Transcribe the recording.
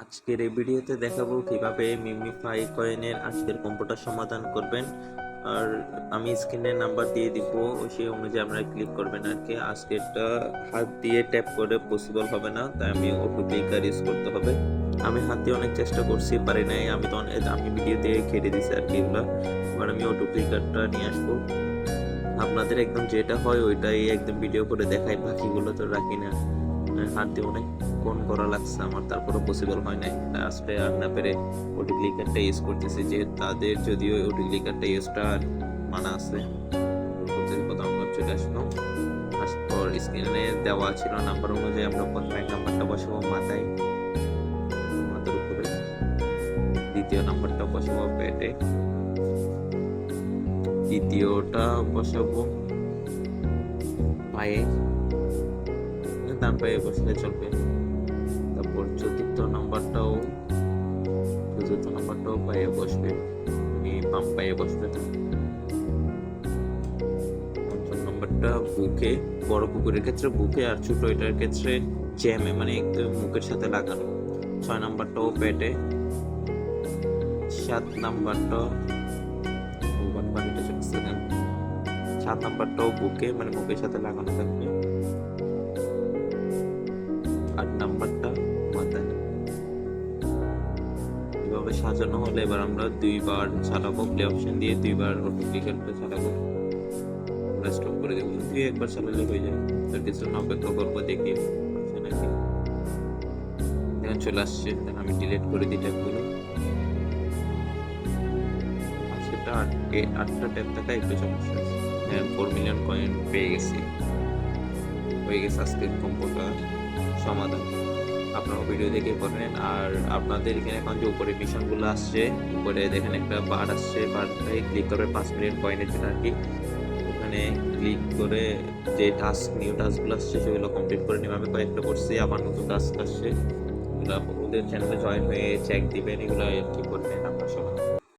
আজকের এই ভিডিওতে দেখাবো কীভাবে মিমিফাই কয়েনের আজকের কম্পিউটার সমাধান করবেন। আর আমি স্ক্রিনে নাম্বার দিয়ে দিব, সেই অনুযায়ী আপনারা ক্লিক করবেন আর কি। আজকেরটা হাত দিয়ে ট্যাপ করে পসিবল হবে না, তাই আমি অটো ক্লিকার ইউজ করতে হবে। আমি হাত দিয়ে অনেক চেষ্টা করছি, পারি নাই। আমি তো অনেক আমি দিয়ে কেটে দিছি আর কি এগুলো। এবার আমি অটো ক্লিকারটা নিয়ে আসব। আপনাদের একদম যেটা হয় ওইটাই একদম ভিডিও করে দেখাই, বাকিগুলো তো রাখি না। হাত দিয়ে অনেক কোন করা লাগছে আমার তারপরে পসিবল হয় নাই। আসলে আর না পেরে ওটি ক্লিকারটা ইউজ করতেছি যে তাদের যদিও ওটি ক্লিকারটা ইউজটা মানা আছে। প্রথম চলে আসলো পর স্ক্রিনে দেওয়া ছিল নাম্বার অনুযায়ী আমরা প্রথমে নাম্বারটা বসাবো মাথায়। দ্বিতীয় নাম্বারটা বসাবো পেটে। তৃতীয়টা বসাবো পায়ে। পায়ে বসলে চলবে। তারপর চতুর্থ নাম্বারটাও চতুর্থ নাম্বারটাও পায়ে বসবে। তুমি বাম পায়ে বসবে না। পঞ্চম নাম্বারটা বুকে, বড় কুকুরের ক্ষেত্রে বুকে আর ছোট এটার ক্ষেত্রে জ্যামে মানে একদম মুখের সাথে লাগানো। ছয় নাম্বারটাও পেটে। সাত নাম্বারটা? সাত নাম্বারটাও বুকে মানে মুখের সাথে লাগানো থাকবে। এভাবে সাজানো হলে? এবার আমরা দুইবার চালাবো প্লে অপশন দিয়ে দুইবার অটো ক্লিকারটা চালাবো। আমরা স্টপ করে দেবো। দুই একবার চালালে হয়ে যায়। তার জন্য অপেক্ষা করব, দেখি আসে নাকি। এখন চলে আসছে। আমি ডিলিট করে দিই ট্যাবগুলো আজকেটা আটকে, আটটা ট্যাব থাকা একটু সমস্যা আছে। হ্যাঁ ফোর মিলিয়ন কয়েন পেয়ে গেছি। হয়ে গেছে আজকের কম্পিউটার সমাধান। আপনারা ভিডিও দেখে করবেন আর আপনাদের এখানে এখন যে উপরে মিশনগুলো আসছে, উপরে দেখেন একটা বার আসছে বারটাই ক্লিক করে পাঁচ মিনিট কয়েনের জন্য আর কি ওখানে ক্লিক করে যে টাস্ক নিউ টাস্কগুলো আসছে, সেগুলো কমপ্লিট করে নেবে। আমি কয়েকটা করছি, আবার নতুন টাস্ক আসছে। ওদের চ্যানেলে জয়েন হয়ে চেক দিবেন, এগুলো আর কি করবেন, আপনার সমাধান।